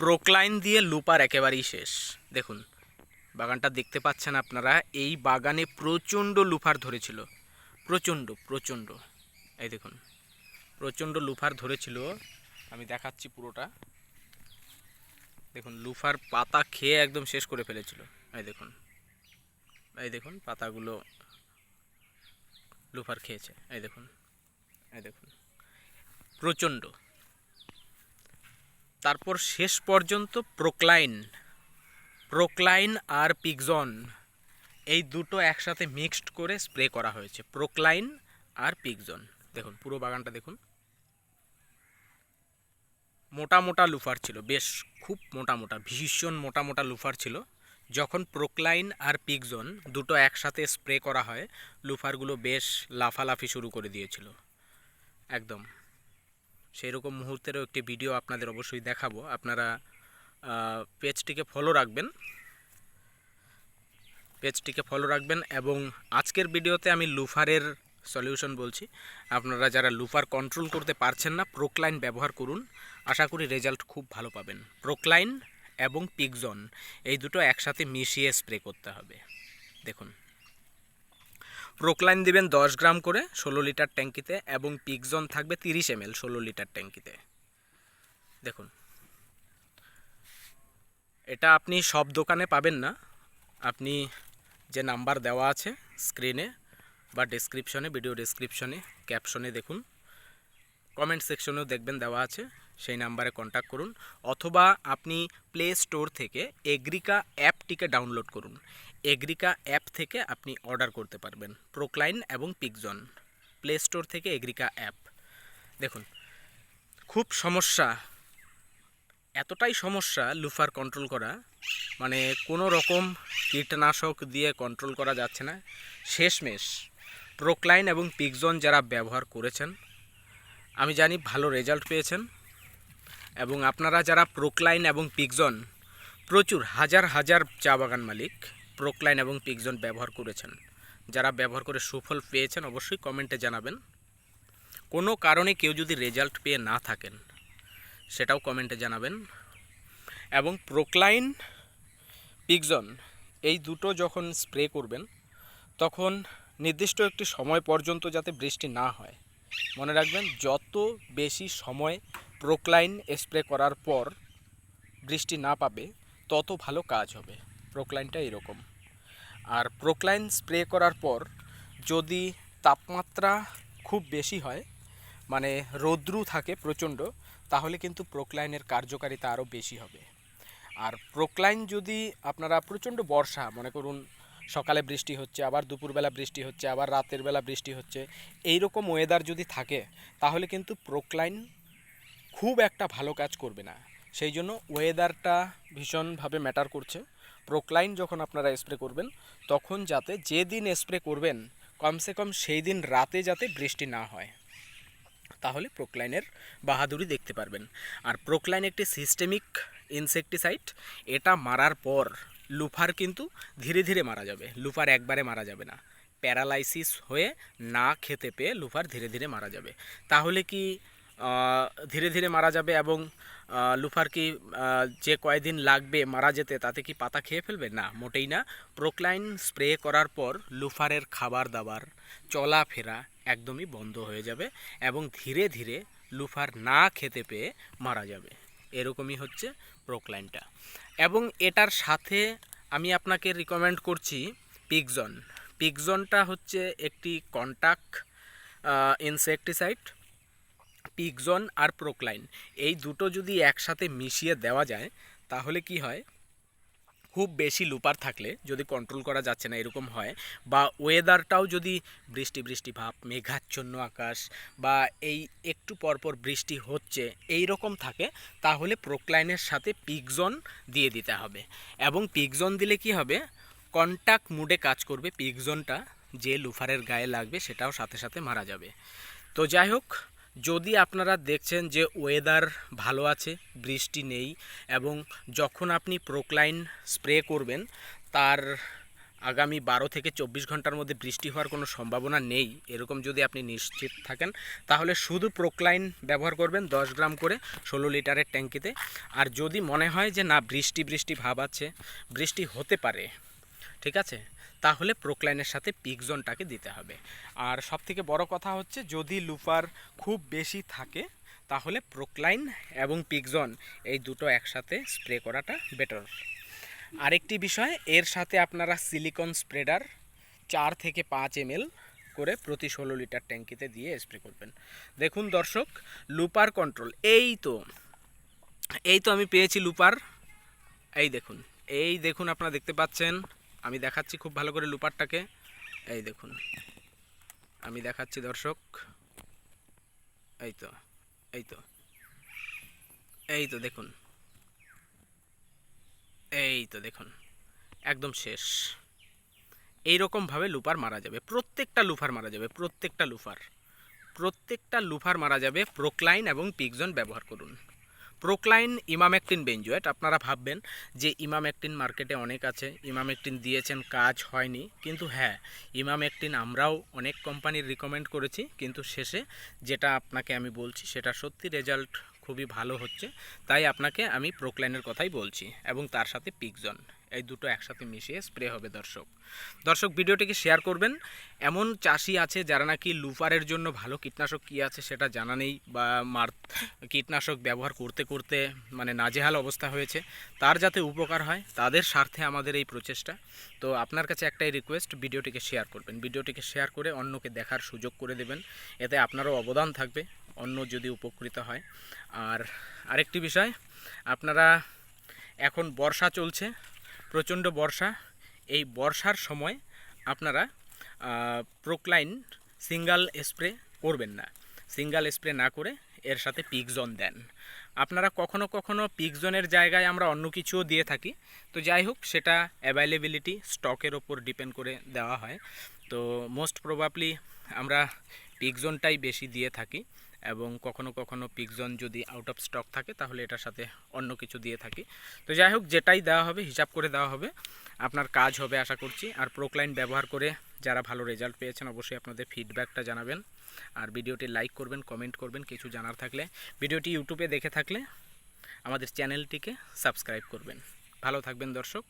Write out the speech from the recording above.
প্রোক্লাইন দিয়ে লুপার একেবারেই শেষ। দেখুন, বাগানটা দেখতে পাচ্ছেন আপনারা, এই বাগানে প্রচণ্ড লুফার ধরেছিল। প্রচণ্ড প্রচণ্ড। এই দেখুন, প্রচণ্ড লুফার ধরেছিল। আমি দেখাচ্ছি পুরোটা। দেখুন, লুফার পাতা খেয়ে একদম শেষ করে ফেলেছিল। এই দেখুন এই দেখুন, পাতাগুলো লুফার খেয়েছে। এই দেখুন এই দেখুন, প্রচণ্ড। তারপর শেষ পর্যন্ত প্রোক্লাইন প্রোক্লাইন আর পিকজন। এই দুটো একসাথে মিক্সড করে স্প্রে করা হয়েছে, প্রোক্লাইন আর পিকজন। দেখুন, পুরো বাগানটা দেখুন। মোটা মোটা লুফার ছিল, বেশ খুব মোটা মোটা, ভীষণ মোটা মোটা লুফার ছিল। যখন প্রোক্লাইন আর পিকজন দুটো একসাথে স্প্রে করা হয়, লুফারগুলো বেশ লাফালাফি শুরু করে দিয়েছিল। একদম। সেই রকম মুহূর্তেরও একটি ভিডিও আপনাদের অবশ্যই দেখাবো। আপনারা পেজটিকে ফলো রাখবেন। পেজটিকে ফলো রাখবেন এবং আজকের ভিডিওতে আমি লুফারের সলিউশন বলছি। আপনারা যারা লুফার কন্ট্রোল করতে পারছেন না প্রোক্লাইন ব্যবহার করুন। আশা করি রেজাল্ট খুব ভালো পাবেন। প্রোক্লাইন এবং পিকজন এই দুটো একসাথে মিশিয়ে স্প্রে করতে হবে। দেখুন। প্রোক্লাইন দিবেন দশ গ্রাম করে ষোলো লিটার ট্যাঙ্কিতে এবং পিকজন থাকবে তিরিশ এম এল ষোলো লিটার ট্যাঙ্কিতে। দেখুন। এটা আপনি সব দোকানে পাবেন না। আপনি যে নাম্বার দেওয়া আছে স্ক্রিনে বা ডেসক্রিপশনে ভিডিও ডেসক্রিপশনে ক্যাপশনে দেখুন। কমেন্ট সেকশনেও দেখবেন দেওয়া আছে। সেই নাম্বারে কন্ট্যাক্ট করুন অথবা আপনি প্লে স্টোর থেকে এগ্রিকা অ্যাপটিকে ডাউনলোড করুন। এগ্রিকা অ্যাপ থেকে আপনি অর্ডার করতে পারবেন প্রোক্লাইন এবং পিকজন প্লে স্টোর থেকে এগ্রিকা অ্যাপ। দেখুন, খুব সমস্যা। এতটাই সমস্যা লুফার কন্ট্রোল করা। মানে কোনো রকম কীটনাশক দিয়ে কন্ট্রোল করা যাচ্ছে না। শেষমেশ প্রোক্লাইন এবং পিকজন যারা ব্যবহার করেছেন, আমি জানি ভালো রেজাল্ট পেয়েছেন। এবং আপনারা যারা প্রোক্লাইন এবং পিকজন প্রচুর হাজার হাজার চা বাগান মালিক প্রোক্লাইন এবং পিকজন ব্যবহার করেছেন। যারা ব্যবহার করে সুফল পেয়েছেন অবশ্যই কমেন্টে জানাবেন। কোনো কারণে কেউ যদি রেজাল্ট পেয়ে না থাকেন, সেটাও কমেন্টে জানাবেন। এবং প্রোক্লাইন পিকজন এই দুটো যখন স্প্রে করবেন, তখন নির্দিষ্ট একটি সময় পর্যন্ত যাতে বৃষ্টি না হয়। মনে রাখবেন, যত বেশি সময় প্রোক্লাইন স্প্রে করার পর বৃষ্টি না পাবে, তত ভালো কাজ হবে। প্রোক্লাইনটা এরকম। আর প্রোক্লাইন স্প্রে করার পর যদি তাপমাত্রা খুব বেশি হয় মানে রৌদ্রু থাকে প্রচণ্ড, তাহলে কিন্তু প্রোক্লাইনের কার্যকারিতা আরও বেশি হবে। আর প্রোক্লাইন যদি আপনারা প্রচণ্ড বর্ষা, মনে করুন সকালে বৃষ্টি হচ্ছে, আবার দুপুরবেলা বৃষ্টি হচ্ছে, আবার রাতের বেলা বৃষ্টি হচ্ছে এই রকম ওয়েদার যদি থাকে, তাহলে কিন্তু প্রোক্লাইন খুব একটা ভালো কাজ করবে না। সেই জন্য ওয়েদারটা ভীষণভাবে ম্যাটার করছে। প্রোক্লাইন যখন আপনারা স্প্রে করবেন, তখন যাতে যেদিন স্প্রে করবেন, কমসে কম সেই দিন রাতে যাতে বৃষ্টি না হয়। তাহলে প্রোক্লাইনের বাহাদুরি দেখতে পারবেন। আর প্রোক্লাইন একটি সিস্টেমিক ইনসেকটিসাইড এটা মারার পর লুফার কিন্তু ধীরে ধীরে মারা যাবে। লুফার একবারে মারা যাবে না। প্যারালাইসিস হয়ে না খেতে পেয়ে লুফার ধীরে ধীরে মারা যাবে। তাহলে কি ধীরে ধীরে মারা যাবে এবং লুফার কি যে কয়দিন লাগবে মারা যেতে তাতে কি পাতা খেয়ে ফেলবে? না, মোটেই না। প্রোক্লাইন স্প্রে করার পর লুফারের খাবার দাবার, চলাফেরা একদমই বন্ধ হয়ে যাবে এবং ধীরে ধীরে লুফার না খেতে পেয়ে মারা যাবে। এরকমই হচ্ছে প্রোক্লাইনটা। এবং এটার সাথে আমি আপনাকে রিকমেন্ড করছি পিকজন। পিকজনটা হচ্ছে একটি কন্টাক্ট ইনসেকটিসাইড পিকজন আর প্রোক্লাইন, এই দুটো যদি একসাথে মিশিয়ে দেওয়া যায়, তাহলে কি হয়? খুব বেশি লুপার থাকলে যদি কন্ট্রোল করা যাচ্ছে না, এরকম হয়, বা ওয়েদারটাও যদি বৃষ্টি বৃষ্টি ভাব, মেঘাচ্ছন্ন আকাশ, বা এই একটু পরপর বৃষ্টি হচ্ছে, এই রকম থাকে, তাহলে প্রোক্লাইনের সাথে পিকজন দিয়ে দিতে হবে। এবং পিকজন দিলে কি হবে? কন্টাক্ট মুডে কাজ করবে পিকজনটা, যে লুফারের গায়ে লাগবে সেটাও সাথে সাথে মারা যাবে। তো যাই হোক যদি আপনারা দেখছেন যে ওয়েদার ভালো আছে, বৃষ্টি নেই, এবং যখন আপনি প্রোক্লাইন স্প্রে করবেন, তার আগামী বারো থেকে চব্বিশ ঘণ্টার মধ্যে বৃষ্টি হওয়ার কোনো সম্ভাবনা নেই, এরকম যদি আপনি নিশ্চিত থাকেন, তাহলে শুধু প্রোক্লাইন ব্যবহার করবেন দশ গ্রাম করে ষোলো লিটারের ট্যাঙ্কিতে। আর যদি মনে হয় যে না, বৃষ্টি বৃষ্টি ভাব আছে, বৃষ্টি হতে পারে, ঠিক আছে? তাহলে প্রোক্লাইনের সাথে পিকজনটাকে দিতে হবে। আর সবথেকে বড় কথা হচ্ছে, যদি লুপার খুব বেশি থাকে, তাহলে প্রোক্লাইন এবং পিকজন এই দুটো একসাথে স্প্রে করাটা বেটার আরেকটি বিষয়, এর সাথে আপনারা সিলিকন স্প্রেডার চার থেকে পাঁচ এম করে প্রতি ষোলো লিটার ট্যাঙ্কিতে দিয়ে স্প্রে করবেন। দেখুন দর্শক, লুপার কন্ট্রোল এই তো এই তো আমি পেয়েছি লুপার, এই দেখুন এই দেখুন আপনারা দেখতে পাচ্ছেন আমি দেখাচ্ছি খুব ভালো করে লুপারটাকে এই দেখুন। আমি দেখাচ্ছি, দর্শক। এই তো এই তো। এই তো, দেখুন। এই তো, দেখুন। একদম শেষ। এই রকমভাবে লুফার মারা যাবে। প্রত্যেকটা লুফার মারা যাবে, প্রত্যেকটা লুফার। প্রত্যেকটা লুফার মারা যাবে, প্রোক্লাইন এবং পিকজন ব্যবহার করুন। প্রোক্লাইন ইমামেকটিন বেঞ্জুয়েট আপনারা ভাববেন যে ইমামেকটিন মার্কেটে অনেক আছে ইমামেকটিন দিয়েছেন, কাজ হয়নি, কিন্তু হ্যাঁ ইমামেকটিন আমরাও অনেক কোম্পানির রিকমেন্ড করেছি, কিন্তু শেষে যেটা আপনাকে আমি বলছি, সেটা সত্যি রেজাল্ট খুবই ভালো হচ্ছে, তাই আপনাকে আমি প্রোক্লাইনের কথাই বলছি, এবং তার সাথে পিকজন এই দুটো একসাথে মিশিয়ে স্প্রে হবে দর্শক। দর্শক, ভিডিওটিকে শেয়ার করবেন। এমন চাষি আছে যারা নাকি লুফারের জন্য ভালো কীটনাশক কী আছে সেটা জানা নেই বা মার কীটনাশক ব্যবহার করতে করতে মানে নাজেহাল অবস্থা হয়েছে। তার যাতে উপকার হয়, তাদের স্বার্থে আমাদের এই প্রচেষ্টা। তো আপনার কাছে একটাই রিকোয়েস্ট ভিডিওটিকে শেয়ার করবেন। ভিডিওটিকে শেয়ার করে অন্যকে দেখার সুযোগ করে দেবেন। এতে আপনারও অবদান থাকবে, অন্য যদি উপকৃত হয়। আর আরেকটি বিষয়, আপনারা এখন বর্ষা চলছে প্রচণ্ড বর্ষা। এই বর্ষার সময় আপনারা প্রোক্লাইন সিঙ্গাল স্প্রে করবেন না। সিঙ্গাল স্প্রে না করে এর সাথে পিকজন দেন। আপনারা কখনো কখনো পিকজনের জায়গায় আমরা অন্য কিছুও দিয়ে থাকি। তো যাই হোক, সেটা অ্যাভেলেবিলিটি স্টকের ওপর ডিপেন্ড করে দেওয়া হয়। তো মোস্ট প্রবাবলি আমরা পিকজনটাই বেশি দিয়ে থাকি। এবং কখনো কখনো পিকজন যদি আউট অফ স্টক থাকে, তাহলে এটার সাথে অন্য কিছু দিয়ে থাকি। তো যাই হোক, যেটাই দেওয়া হবে, হিসাব করে দেওয়া হবে। আপনার কাজ হবে আশা করছি। আর প্রোক্লাইন ব্যবহার করে যারা ভালো রেজাল্ট পেয়েছেন, অবশ্যই আপনাদের ফিডব্যাকটা জানাবেন। আর ভিডিওটি লাইক করবেন কমেন্ট করবেন, কিছু জানার থাকলে। ভিডিওটি ইউটিউবে দেখে থাকলে আমাদের চ্যানেলটিকে সাবস্ক্রাইব করবেন। ভালো থাকবেন, দর্শক।